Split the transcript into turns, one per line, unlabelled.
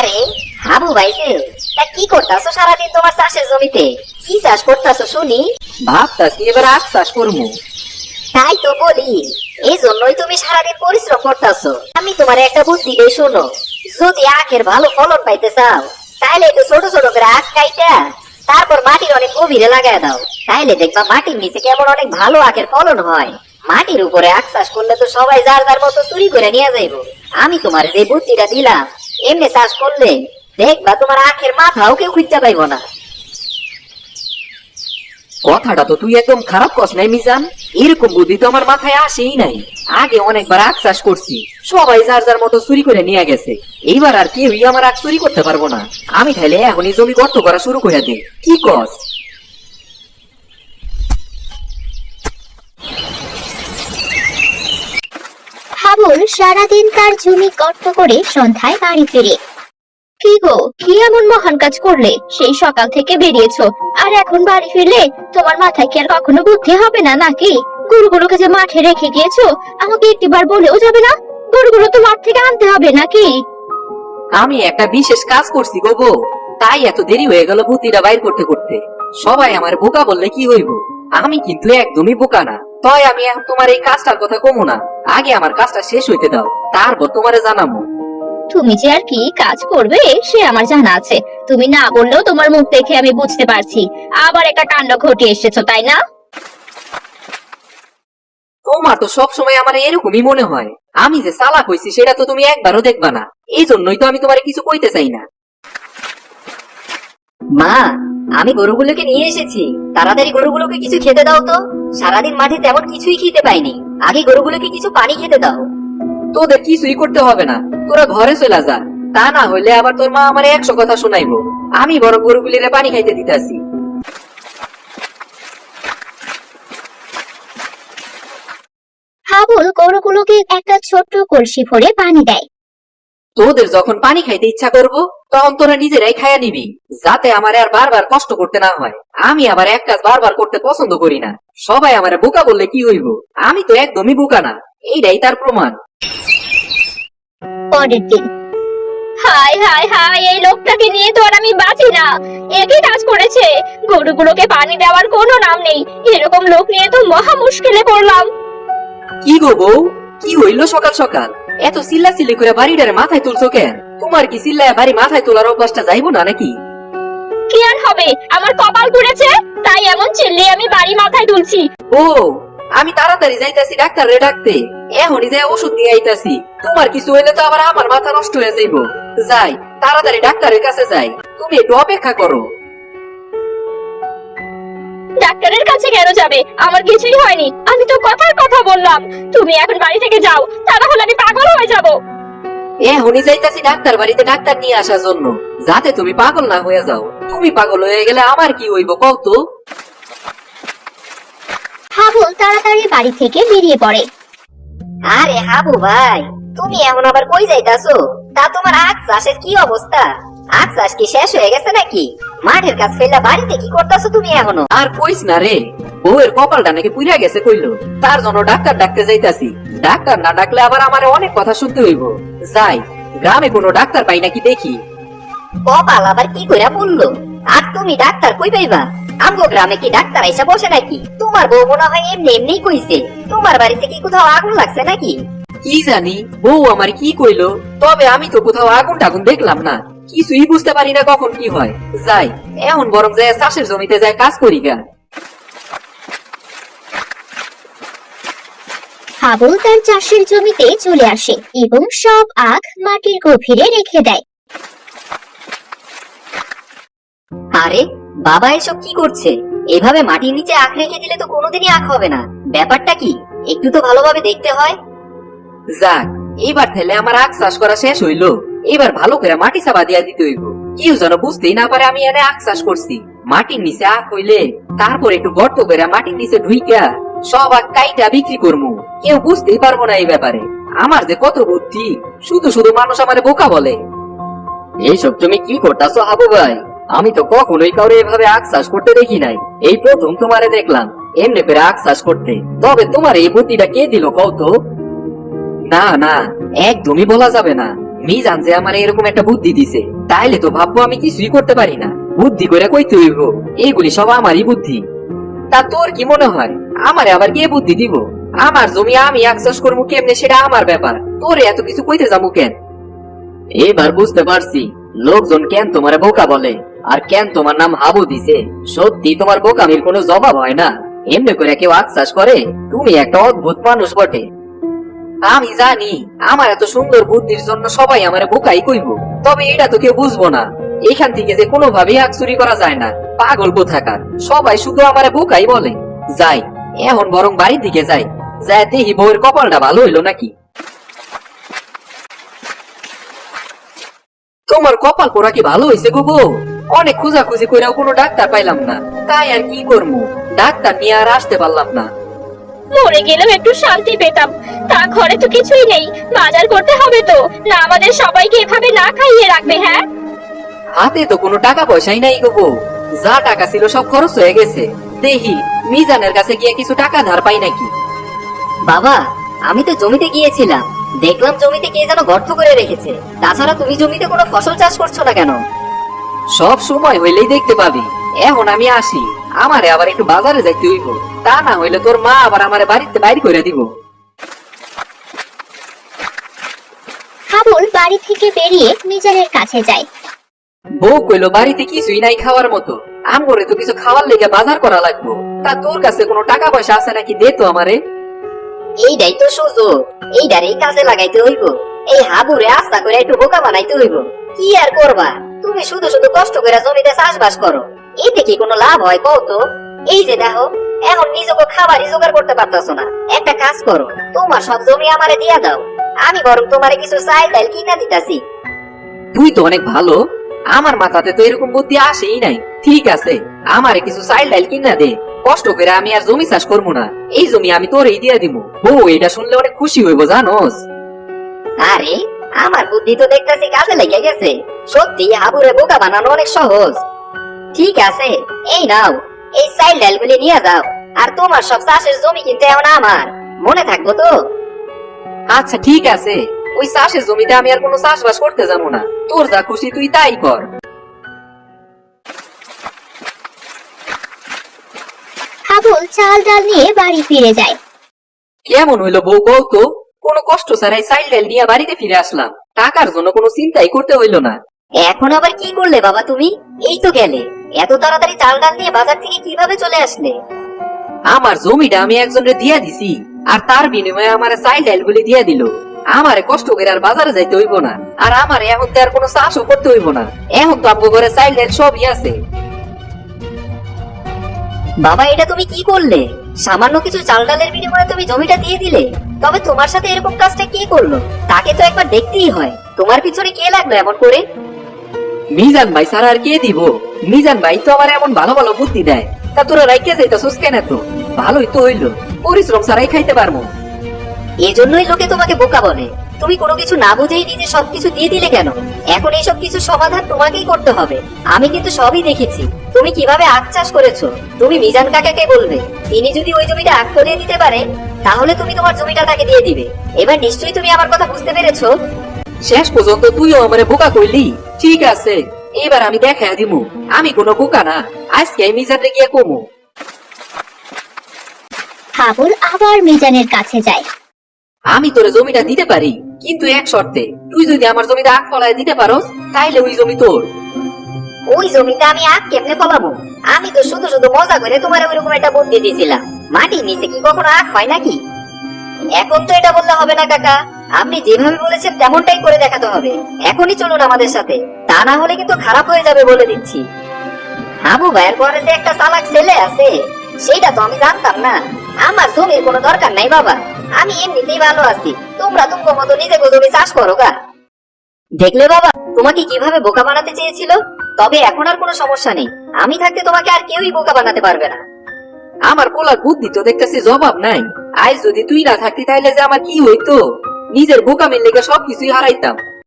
আরে হাবু ভাইছে তা কি করতাছো সারাদিন তোমার চাষের জমিতে? কি চাষ করতাছো শুনি?
ভাবতাছি এবার আখ চাষ করব।
তাই তো বলি এই জন্যই তুমি সারাদিন পরিশ্রম করতেছো। আমি তোমার একটা বুদ্ধি দেই শোনো যদি আখের ভালো ফলন পাইতে চাও তাইলে একটু ছোট ছোট করে আখ কাইটা তারপর মাটির অনেক গভীরে লাগায় দাও। তাইলে দেখবা মাটির নিচে কেমন অনেক ভালো আখের ফলন হয়। মাটির উপরে আখ চাষ করলে তো সবাই যার যার মতো চুরি করে নিয়ে যাইব। আমি তোমার যে বুদ্ধিটা দিলাম এমনি চাষ করলে দেখবা তোমার আখের মাথাও কেউ খুঁজতে পাইব না।
কথাটা তো তুই একদম খারাপ কস নাই, মিজান। এরকম বুদ্ধি তো আমার মাথায় আসেই নাই। আগে অনেকবার আখ চাষ করছি, সবাই যার যার মতো চুরি করে নিয়ে গেছে। এইবার আর কেউই আমার আখ চুরি করতে পারব না। আমি তাহলে এখনই জমি গর্ত করা শুরু করে দিই কি কস?
হাবুল সারাদিন তার জমি গর্ত করে সন্ধ্যায় বাড়ি ফিরে। কি গো, কি এমন মহান কাজ করলে? সেই সকাল থেকে বেরিয়েছো। আর এখন বাড়ি ফিরলে তোমার মাথায় কি আর কখনো বুদ্ধি হবে না নাকি? গরুগুলোকে যে মাঠে রেখে গিয়েছো, আমাকে একটিবার বলেও যাবে না? গরুগুলো তো মাঠ থেকে আনতে হবে নাকি?
আমি একটা বিশেষ কাজ করছি গো বউ তাই এত দেরি হয়ে গেল বুদ্ধিটা বাইর করতে করতে। সবাই আমার বোকা বললে কি হইব? আমি কিন্তু একদমই বোকা না। তাই আমি এখন তোমার এই কাজটার কথা কমু না। আগে আমার কাজটা শেষ হইতে দাও তারপর তোমারে জানাব
তুমি যে আর কি কাজ করবে সে আমার জানা আছে। তুমি না বললেও তোমার মুখ দেখে আমি বুঝতে পারছি। আবার একটা কাণ্ড ঘটিয়ে এসেছ তাই না?
তোমার তো সব সময় আমার এরকমই মনে হয়। আমি যে চালাক হইছি সেটা তো তুমি একবারও দেখবা না। এই জন্যই তো আমি তোমার কিছু কইতে চাই না।
মা আমি গরুগুলোকে নিয়ে এসেছি। তাড়াতাড়ি গরুগুলোকে কিছু খেতে দাও তো। সারাদিন মাঠে তেমন কিছুই খেতে পাইনি। আগে গরুগুলোকে কিছু পানি খেতে দাও।
তোদের কিছুই করতে হবে না। তোরা ঘরে চলে যা। তা না হইলে আবার তোর মা আমার একশো কথা শোনাইবো। আমি বড় গরুগুলিরে পানি খাইতে দিতেছি।
হাবুল গরুগুলোকে একটা ছোট্ট কলসি ভরে পানি দেয়।
তোদের যখন পানি খাইতে ইচ্ছা করব তখন তোরা নিজেরাই খাইয়া নিবি যাতে আমার আর বারবার কষ্ট করতে না হয়। আমি আবার এক কাজ বারবার করতে পছন্দ করি না। সবাই আমার বোকা বললে কি হইব? আমি তো একদমই বোকা না। এইটাই তার প্রমাণ।
পরের দিন। হাই হাই হাই এই লোকটাকে নিয়ে তো আর আমি বাঁচি না। একই কাজ করেছে? গরুগুলোকে পানি দেওয়ার কোনো নাম নেই। এরকম লোক নিয়ে তো মহা মুশকিলে পড়লাম।
কি গো বউ? কি হইল সকাল সকাল? এত চিল্লা চিল্লি করে বাড়িটারে মাথায় তুলছো কেন? তোমার কি চিল্লায় বাড়ি মাথায় তোলার অভ্যাসটা যাইবো না নাকি?
কি আর হবে? আমার কপাল পুড়েছে তাই এমন চিল্লিয়ে আমি বাড়ি মাথায় তুলছি।
ও আমি তাড়াতাড়ি যাইতাছি ডাক্তার ডাকতে। এখনই যাই ওষুধ নিয়ে আইতাছি। তোমার কিছু হইলে তো আবার আমার মাথা নষ্ট হয়ে যাইব। যাই তাড়াতাড়ি ডাক্তারের কাছে যাই। তুমি একটু অপেক্ষা করো।
ডাক্তারের কাছে কেন যাবে? আমার কিছুই হয়নি। আমি তো কথার কথা বললাম। তুমি এখন বাড়ি থেকে যাও তা না হলে আমি পাগল হয়ে যাব।
এখনই যাইতাছি ডাক্তার বাড়িতে ডাক্তার নিয়ে আসার জন্য। যাতে তুমি পাগল না হয়ে যাও। তুমি পাগল হয়ে গেলে আমার কি হইব কও তো?
হাবুল তাড়াতাড়ি বাড়ি থেকে বেরিয়ে পড়ে।
আরে হাবু ভাই তুমি এখন আবার কই যাইতাছো? তা তোমার আখ চাষের কি অবস্থা? আখ চাষ কি শেষ হয়ে গেছে নাকি? মাঠের কাজ ফেললা বাড়িতে কি করতেছো তুমি এখনও?
আর কইস না রে বউয়ের কপালটা নাকি পুড়িয়া গেছে কইলো। তার জন্য ডাক্তার ডাকতে যাইতাছি। ডাক্তার না ডাকলে আবার আমার অনেক কথা শুনতে হইব। যাই গ্রামে কোনো ডাক্তার পাই নাকি দেখি।
কপাল আবার কি কইরা বলল? আর তুমি ডাক্তার কই পাইবা? আমগো গ্রামে কি ডাক্তার এসে বসে নাকি? তোমার বউ মনে হয় এমনি এমনি কইছে। তোমার বাড়িতে কি কোথাও আগুন লাগছে নাকি?
কি জানি বউ আমার কি কইলো? তবে আমি তো কোথাও আগুন টাগুন দেখলাম না। কিছুই বুঝতে পারি না কখন কি হয়। যাই এখন বরং যায় চাষের জমিতে যায় কাজ করি গা।
হাবুল তার চাষের জমিতে চলে আসে এবং সব আখ মাটির গভীরে রেখে দেয়।
আরে বাবা এসব কি করছে? এভাবে মাটির নিচে আখ রেখে দিলে তো কোনোদিনই আখ হবে না। ব্যাপারটা কি? একটু তো ভালোভাবে দেখতে হয়।
যাক এবার তাহলে আমার আখ চাষ করা শেষ হইল। এবার ভালো করে মাটি চাপা দিয়া দিতে হইব। কেউ যেন বুঝতেই না পারে আমি এনে আখ চাষ করছি। মাটির নিচে আখ হইলে তারপর একটু গর্ত করে মাটির নিচে ঢুইকা সব আখ কাইটা বিক্রি করব কেউ বুঝতেই পারব না এই ব্যাপারে। আমার যে কত বুদ্ধি, শুধু শুধু মানুষ আমারে বোকা বলে। এইসব তুমি কি করতাছো হাবু ভাই? আমি তো কখনোই কাউরে এভাবে আখ চাষ করতে দেখি নাই। এই প্রথম তোমারে দেখলাম, এমনি করে আখ চাষ করতে। তবে তোমার এই বুদ্ধিটা কে দিল কও তো? না না, একদমই বলা যাবে না। মিজান যে আমার এরকম একটা বুদ্ধি দিছে, তাইলে তো ভাববো আমি কিছুই করতে পারি না। বুদ্ধি করে কইতে হইব এইগুলি সব আমারই বুদ্ধি। তা তোর কি মনে হয়? আমারে আবার কে বুদ্ধি দিব? আমার জমি আমি আকসাস করব কেমনে সেটা আমার ব্যাপার। তোরে এত কিছু কইতে যাব কেন? এবার বুঝতে পারছি, লোকজন কেন তোমার বোকা বলে, আর কেন তোমার নাম হাবু দিছে। সত্যি তোমার বোকামির কোনো জবাব হয় না। এমনি করে কেউ আশ্বাস করে, তুমি একটা অদ্ভুত মানুষ বটে। আমি জানি, আমার এত সুন্দর বুদ্ধির জন্য সবাই আমার বোকাই কইব, তবে এটা তো কেউ বুঝব না। এখান থেকে যে কোনোভাবেই আগ চুরি করা যায় না। পাগল কোথাকার, সবাই শুধু আমার বোকাই বলে। যাই এখন বরং বাড়ির দিকে যাই। যাই দেখি বউয়ের কপালটা ভালো হইল নাকি? তোমার কপাল পোড়া কি ভালো হয়েছে গো বউ? অনেক খোঁজাখুঁজি কইরাও কোনো ডাক্তার পাইলাম না। তাই আর কি করব ডাক্তার নিয়ে আর আসতে পারলাম না।
মরে গেলেও একটু শান্তি পেতাম। তা ঘরে তো কিছুই নেই। বাজার করতে হবে তো। না আমাদের সবাইকে এভাবে না খাইয়ে রাখবে হ্যাঁ?
হাতে তো কোনো টাকা পয়সাই নাই গো বউ। যা টাকা ছিল সব খরচ হয়ে গেছে। দেখি মিজানের কাছে গিয়ে কিছু টাকা ধার পাই নাকি?
বাবা আমি তো জমিতে গিয়েছিলাম। দেখলাম জমিতে কে যেন গর্ত করে রেখেছে। তাছাড়া তুমি জমিতে কোনো ফসল চাষ করছ না কেন?
সব সময় হইলেই দেখতে পাবি। এখন আমি আসি। আমারে আবার একটু বাজারে যাইতে হইব। তা না হইলে তোর মা আবার আমারে বাড়িতে বাইরে করে দিব।
হাবুল বাড়ি থেকে বেরিয়ে মিজানের কাছে যায়।
বউ কইলো বাড়িতে কিছুই নাই খাওয়ার মতো। আমগরে তো কিছু খাওয়ার লেগে বাজার করা লাগবো। তা তোর কাছে কোনো টাকা পয়সা আছে নাকি দে তো আমারে।
এইটাই তো সুযোগ। এইটারই কাজে লাগাইতে হইব। এই হাবুরে আস্তা করে একটু বোকা বানাইতে হইব। কি আর করবা? তুমি শুধু শুধু কষ্ট করে জমিতে চাষবাস করো। এতে কি কোনো লাভ হয় কও তো? এই যে দেখো এখন নিজকে খাবারই জোগাড় করতে পারতাছো না। একটা কাজ করো তোমার সব জমি আমারে দিয়া দাও। আমি বরং তোমারে কিছু চাইল ডাইল কিনা দিতাছি।
তুই তো অনেক ভালো। আমার মাথাতে তো এরকম বুদ্ধি আসেই নাই। ঠিক আছে আমারে কিছু চাইল ডাইল কিনা দে। কষ্ট করে আমি আর জমি চাষ করব না। এই জমি আমি তোরই দিয়ে দিব বউ এটা শুনলে অনেক খুশি হইব জানোস?
আরে আমার বুদ্ধি তো দেখতেছি কাজে লেগে গেছে। সত্যি হাবুরে বোকা বানানো অনেক সহজ। ঠিক আছে এই নাও এই চাইল ডালগুলি নিয়ে যাও। আর তোমার সব চাষের জমি কিন্তু এখন আমার। মনে থাকব তো?
আচ্ছা ঠিক আছে। ওই চাষের জমিতে আমি আর কোনো চাষবাস করতে যাব না। তোর যা খুশি তুই তাই কর।
হাবুল চাল ডাল নিয়ে বাড়ি ফিরে যায়।
কেমন হইল বউ কও তো? কোনো কষ্ট ছাড়াই চাইল ডাইল নিয়ে বাড়িতে ফিরে আসলাম। টাকার জন্য কোনো চিন্তাই করতে হইল না।
এখন আবার কি করলে বাবা তুমি? এই তো গেলে। এত তাড়াতাড়ি চাল ডাল নিয়ে বাজার থেকে কীভাবে চলে আসলে?
আমার জমিটা আমি একজনের দিয়া দিছি আর তার বিনিময়ে আমার চাইল ডাইল গুলি দিয়া দিল। আমারে কষ্ট করে আর বাজারে যাইতে হইব না। আর আমার এখন তো আর কোনো চাষও করতে হইব না। এখন তো আমগো ঘরে চাইল সবই আছে।
বাবা এটা তুমি কি করলে? সামান্য কিছু চাল ডালের বিনিময়ে তুমি জমিটা দিয়ে দিলে। তবে তোমার সাথে এরকম কাজটা কে করল? তাকে তো একবার দেখতেই হয়। তোমার পিছনে কে লাগল এমন করে?
মিজান ভাই স্যার আর কে দিব? মিজান ভাই তো আমার এমন ভালো ভালো বুদ্ধি দেয়। তা তোরা রাইকে যাইতাছস কেন তো ভালোই তো হইল। পরিশ্রম সারাই খাইতে পারব।
এজন্যই লোকে তোমাকে বোকা বলে। তুমি কোনো কিছু না বুঝেই নিজে সবকিছু দিয়ে দিলে কেন? এখন এই সব কিছু সমাধান তোমাকেই করতে হবে। আমি কিন্তু সবই দেখেছি। তুমি কীভাবে আখ চাষ করেছ? তুমি মিজান কাকাকে বলবে। তিনি যদি ওই জমিটা আখ ফলিয়ে দিতে পারে তাহলে তুমি তোমার জমিটা তাকে দিয়ে দিবে। এবার নিশ্চয়ই তুমি আমার কথা বুঝতে পেরেছ?
শেষ পর্যন্ত তুইও আমারে বোকা করলি। ঠিক আছে এবার আমি দেখা দিমু। আমি কোনো বোকা না। আজকে আমি মিজানরে গিয়ে কমু।
হাবুল আবার মিজানের কাছে যায়।
আমি তোরে জমিটা দিতে পারি। কিন্তু এক শর্তে, তুই যদি আমার জমিতে আখ ফলায় দিতে পারোস, তাইলে ওই জমি তোর।
ওই জমিতে আমি আখ কেমনে ফলাবো? আমি তো শুধু শুধু মজা করে তোমার ওইরকম একটা বুদ্ধি দিয়েছিলাম। মাটির নিচে কি কখনো আখ হয় নাকি? এখন তো এটা বললে হবে না, কাকা। আপনি যেভাবে বলেছেন তেমনটাই করে দেখাতে হবে। এখনই চলুন আমাদের সাথে। তা না হলে কিন্তু খারাপ হয়ে যাবে বলে দিচ্ছি। হাবু ভাইয়ের পরে যে একটা চালাক ছেলে আছে সেটা তো আমি জানতাম না। আমার জমির কোনো দরকার নাই, বাবা। আমি এমনিতেই ভালো আছি। তোমরা তোমার মতো নিজে জমি চাষ করো গা। দেখলে বাবা, তোমাকে কীভাবে বোকা বানাতে চেয়েছিল? তবে এখন আর কোনো সমস্যা নেই। আমি থাকতে তোমাকে আর কেউই বোকা বানাতে পারবে না।
আমার কোলা বুদ্ধি তো দেখতেছি জবাব নাই। আজ যদি তুই না থাকতি তাহলে যে আমার কি হইতো? নিজের বোকামির লেগে সবকিছুই হারাইতাম।